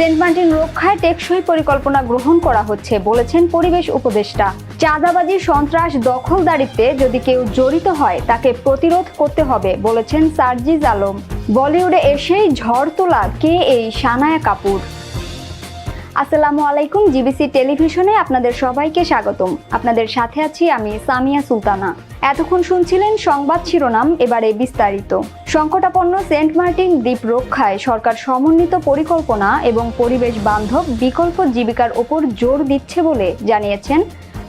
Saint Martin রক্ষায় টেকসই পরিকল্পনা গ্রহণ করা হচ্ছে, বলেছেন পরিবেশ উপদেষ্টা। চাঁদাবাজি, সন্ত্রাস দখলদারিতে যদি কেউ জড়িত হয়, তাকে প্রতিরোধ করতে হবে, বলেছেন সার্জিজ আলম। বলিউডে এসেই ঝড় তোলা কে এই সানায়া কাপুর? আসসালামু আলাইকুম, জিবিসি টেলিভিশনে আপনাদের সবাইকে স্বাগতম। আপনাদের সাথে আছি আমি সামিয়া সুলতানা। এতক্ষণ শুনছিলেন সংবাদ শিরোনাম, এবারে বিস্তারিত। সংকটাপন্ন সেন্ট মার্টিন দ্বীপ রক্ষায় সরকার সমন্বিত পরিকল্পনা এবং পরিবেশ বান্ধব বিকল্প জীবিকার ওপর জোর দিচ্ছে বলে জানিয়েছেন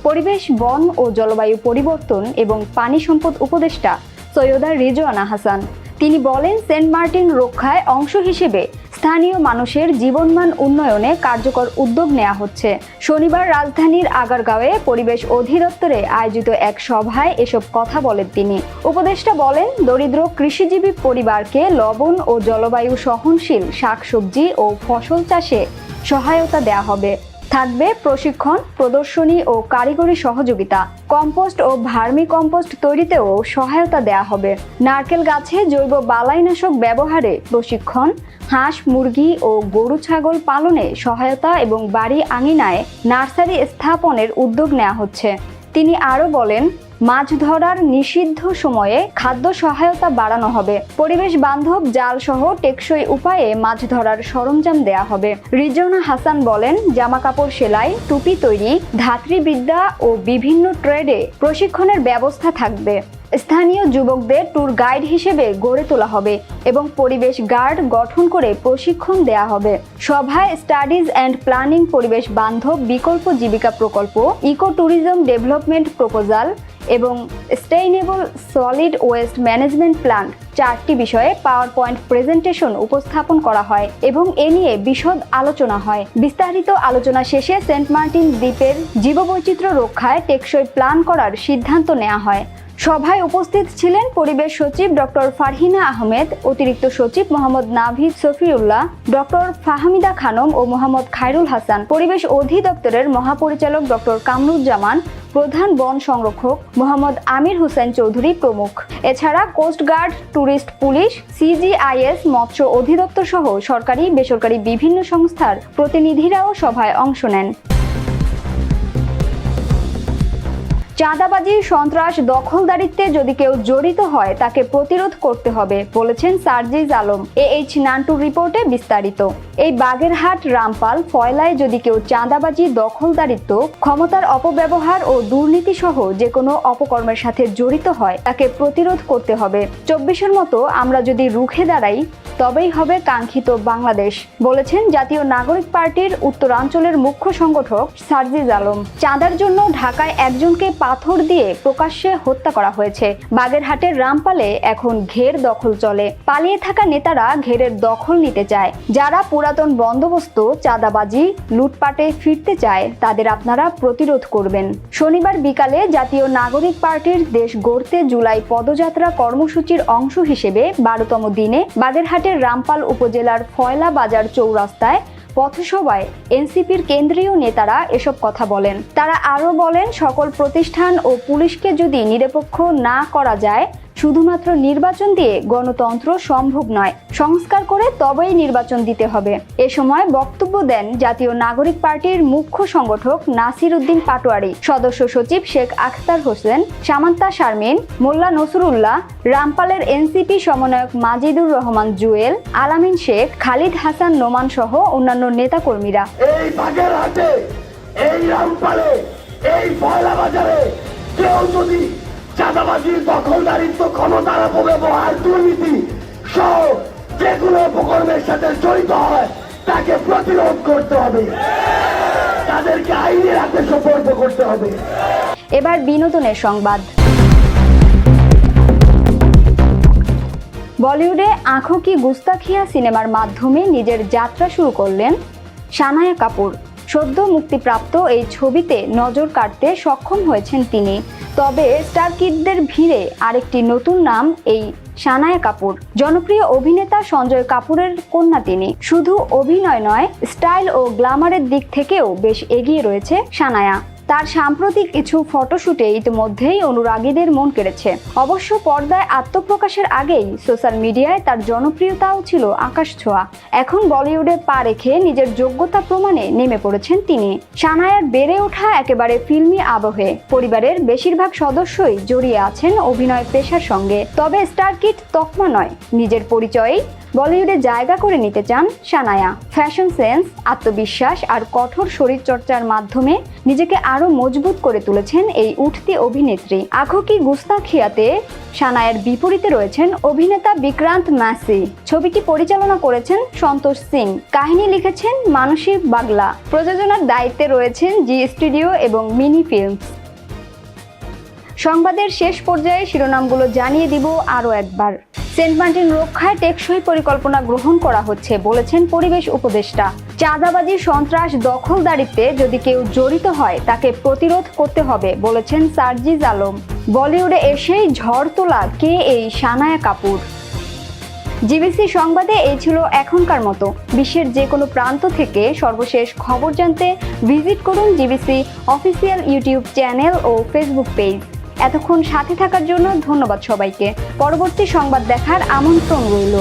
পরিবেশ, বন ও জলবায়ু পরিবর্তন এবং পানি সম্পদ উপদেষ্টা সৈয়দা রিজওয়ানা হাসান। তিনি বলেন, সেন্ট মার্টিন রক্ষায় অংশ হিসেবে স্থানীয় মানুষের জীবনমান উন্নয়নে কার্যকর উদ্যোগ নেওয়া হচ্ছে। শনিবার রাজধানীর আগারগাঁওয়ে পরিবেশ অধিদপ্তরে আয়োজিত এক সভায় এসব কথা বলেন তিনি। উপদেষ্টা বলেন, দরিদ্র কৃষিজীবী পরিবারকে লবণ ও জলবায়ু সহনশীল শাকসবজি ও ফসল চাষে সহায়তা দেয়া হবে। থাকবে প্রশিক্ষণ, প্রদর্শনী ও কারিগরি সহযোগিতা। কম্পোস্ট ও ভার্মি কম্পোস্ট তৈরিতেও সহায়তা দেয়া হবে। নারকেল গাছে জৈব বালাইনাশক ব্যবহারে প্রশিক্ষণ, হাঁস, মুরগি ও গরু ছাগল পালনে সহায়তা এবং বাড়ি আঙিনায় নার্সারি স্থাপনের উদ্যোগ নেওয়া হচ্ছে। তিনি আরও বলেন মাছ ধরার নিষিদ্ধ সময়ে খাদ্য সহায়তা বাড়ানো হবে। পরিবেশ বান্ধব জাল সহ টেকসই উপায়ে মাছ ধরার সরঞ্জাম দেয়া হবে। রিজওয়ানা হাসান বলেন জামা কাপড় সেলাই, টুপি তৈরি, ধাত্রীবিদ্যা ও বিভিন্ন ট্রেডে প্রশিক্ষণের ব্যবস্থা থাকবে। স্থানীয় যুবকদের ট্যুর গাইড হিসেবে গড়ে তোলা হবে এবং পরিবেশ গার্ড গঠন করে প্রশিক্ষণ দেয়া হবে। সভায় স্টাডিজ অ্যান্ড প্ল্যানিং পরিবেশ বান্ধব বিকল্প জীবিকা প্রকল্প ইকো ট্যুরিজম ডেভেলপমেন্ট প্রপোজাল এবং sustainable solid waste management plan চারটি বিষয়ে পাওয়ার পয়েন্ট প্রেজেন্টেশন উপস্থাপন করা হয় এবং এ নিয়ে বিশদ আলোচনা হয়। বিস্তারিত আলোচনা শেষে সেন্ট মার্টিন দ্বীপের জীববৈচিত্র্য রক্ষায় টেকসই প্ল্যান করার সিদ্ধান্ত নেওয়া হয়। সভায় উপস্থিত ছিলেন পরিবেশ সচিব ডক্টর ফারহিনা আহমেদ, অতিরিক্ত সচিব মোহাম্মদ নাভিদ সফিউল্লাহ ডক্টর ফাহমিদা খানম ও মোহাম্মদ খায়রুল হাসান, পরিবেশ অধিদপ্তরের মহাপরিচালক ডক্টর কামরুজ্জামান, প্রধান বন সংরক্ষক মোহাম্মদ আমির হোসেন চৌধুরী প্রমুখ। এছাড়া কোস্টগার্ড ট্যুরিস্ট পুলিশ, সিজিআইএস, মৎস্য অধিদপ্তর সহ সরকারি, বেসরকারি বিভিন্ন সংস্থার প্রতিনিধিরাও সভায় অংশ নেন। চাঁদাবাজি, সন্ত্রাস, দখলদারিত্বে যদি কেউ জড়িত হয়, তাকে প্রতিরোধ করতে হবে, বলেছেন সার্জিজ আলম। এ এইচ নান্টুর রিপোর্টে বিস্তারিত। এই বাগেরহাট, রামপাল, ফয়লায় যদি কেউ চাঁদাবাজি, দখলদারিত্ব, ক্ষমতার অপব্যবহার ও দুর্নীতি সহ যে কোনো অপকর্মের সাথে জড়িত হয়, তাকে প্রতিরোধ করতে হবে। চব্বিশের মতো আমরা যদি রুখে দাঁড়াই, তবেই হবে কাঙ্ক্ষিত বাংলাদেশ, বলেছেন জাতীয় নাগরিক পার্টির উত্তরাঞ্চলের মুখ্য সংগঠক সার্জিজ আলম। চাঁদার জন্য ঢাকায় একজনকে পাথর দিয়ে প্রকাশ্যে হত্যা করা হয়েছে। বাগেরহাটের রামপালে এখন ঘের দখল চলে। পালিয়ে থাকা নেতারা ঘেরের দখল নিতে চায়। যারা পুরাতন বন্দোবস্ত, চাঁদাবাজি, লুটপাটে ফিরতে চায়, তাদের আপনারা প্রতিরোধ করবেন। শনিবার বিকালে জাতীয় নাগরিক পার্টির দেশ গড়তে জুলাই পদযাত্রা কর্মসূচির অংশ হিসেবে বারোতম দিনে বাগেরহাটের রামপাল উপজেলার ফয়লা বাজার চৌরাস্তায় পথসভায় এনসিপির কেন্দ্রীয় নেতারা এসব কথা বলেন। তারা আরও বলেন, সকল প্রতিষ্ঠান ও পুলিশকে যদি নিরপেক্ষ না করা যায় শুধুমাত্র নির্বাচন দিয়ে গণতন্ত্র সম্ভব নয়, সংস্কার করে তবেই নির্বাচন দিতে হবে। এ সময় বক্তব্য দেন জাতীয় নাগরিক পার্টির মুখ্য সংগঠক নাসির উদ্দিন পাটোয়ারি, সদস্য সচিব শেখ আখতার হোসেন, সামান্তা শারমিন, মোল্লা নসরুল্লাহ, রামপালের এনসিপি সমন্বয়ক মাজিদুর রহমান জুয়েল, আলামিন শেখ, খালিদ হাসান নোমান সহ অন্যান্য নেতাকর্মীরা। এই এই রামপালে, এই পয়লা বাজারে কেউ যদি চাঁদাবাজি, দখলদারিত্ব, ক্ষমতার অপব্যবহার, দুর্নীতি সহ যে কোনো উপকর্মের সাথে জড়িত হয়, তাকে প্রতিরোধ করতে হবে। তাদেরকে আইনের হাতে সোপর্দ করতে হবে। এবার বিনোদনের সংবাদ। বলিউডে আঁখো কি গুস্তাখিয়া সিনেমার মাধ্যমে নিজের যাত্রা শুরু করলেন সানায়া কাপুর। সদ্য মুক্তিপ্রাপ্ত এই ছবিতে নজর কাটতে সক্ষম হয়েছেন তিনি। তবে স্টার কিডদের ভিড়ে আরেকটি নতুন নাম এই সানায়া কাপুর। জনপ্রিয় অভিনেতা সঞ্জয় কাপুরের কন্যা তিনি। শুধু অভিনয় নয়, স্টাইল ও গ্ল্যামারের দিক থেকেও বেশ এগিয়ে রয়েছে সানায়া। তার সাম্প্রতিক কিছু ফটোশুটে ইতিমধ্যেই অনুরাগীদের মন কেড়েছে। অবশ্য পর্দায় আত্মপ্রকাশের আগেই সোশ্যাল মিডিয়ায় তার জনপ্রিয়তাও ছিল আকাশ ছোঁয়া। এখন বলিউডে পা রেখে নিজের যোগ্যতা প্রমাণে নেমে পড়েছেন তিনি। সানায়ার বেড়ে ওঠা একেবারে ফিল্মি আবহে। পরিবারের বেশিরভাগ সদস্যই জড়িয়ে আছেন অভিনয় পেশার সঙ্গে। তবে স্টার কিট তকমা নয়। নিজের পরিচয়েই বলিউডে জায়গা করে নিতে চান সানায়া ফ্যাশন সেন্স, আত্মবিশ্বাস আর কঠোর শরীরচর্চার মাধ্যমে নিজেকে আরও মজবুত করে তুলেছেন এই উঠতি অভিনেত্রী। আখকি গুস্তাখিয়াতে সানায়ের বিপরীতে রয়েছেন অভিনেতা বিক্রান্ত ম্যাসি ছবিটি পরিচালনা করেছেন সন্তোষ সিং। কাহিনী লিখেছেন মানসী বাগলা। প্রযোজনার দায়িত্বে রয়েছেন জি স্টুডিও এবং মিনি ফিল্মস। সংবাদের শেষ পর্যায়ে শিরোনামগুলো জানিয়ে দিব আরও একবার। সেন্ট মার্টিন রক্ষায় টেকসই পরিকল্পনা গ্রহণ করা হচ্ছে, বলেছেন পরিবেশ উপদেষ্টা। চাঁদাবাজি, সন্ত্রাস, দখলদারিত্বে যদি কেউ জড়িত হয়, তাকে প্রতিরোধ করতে হবে, বলেছেন সার্জিজ আলম। বলিউডে এসেই ঝড় তোলা কে এই সানায়া কাপুর? জিবিসি সংবাদে এই ছিল এখনকার মতো। বিশ্বের যে কোনো প্রান্ত থেকে সর্বশেষ খবর জানতে ভিজিট করুন জিবিসি অফিসিয়াল ইউটিউব চ্যানেল ও ফেসবুক পেজ। এতক্ষণ সাথে থাকার জন্য ধন্যবাদ সবাইকে। পরবর্তী সংবাদ দেখার আমন্ত্রণ রইল।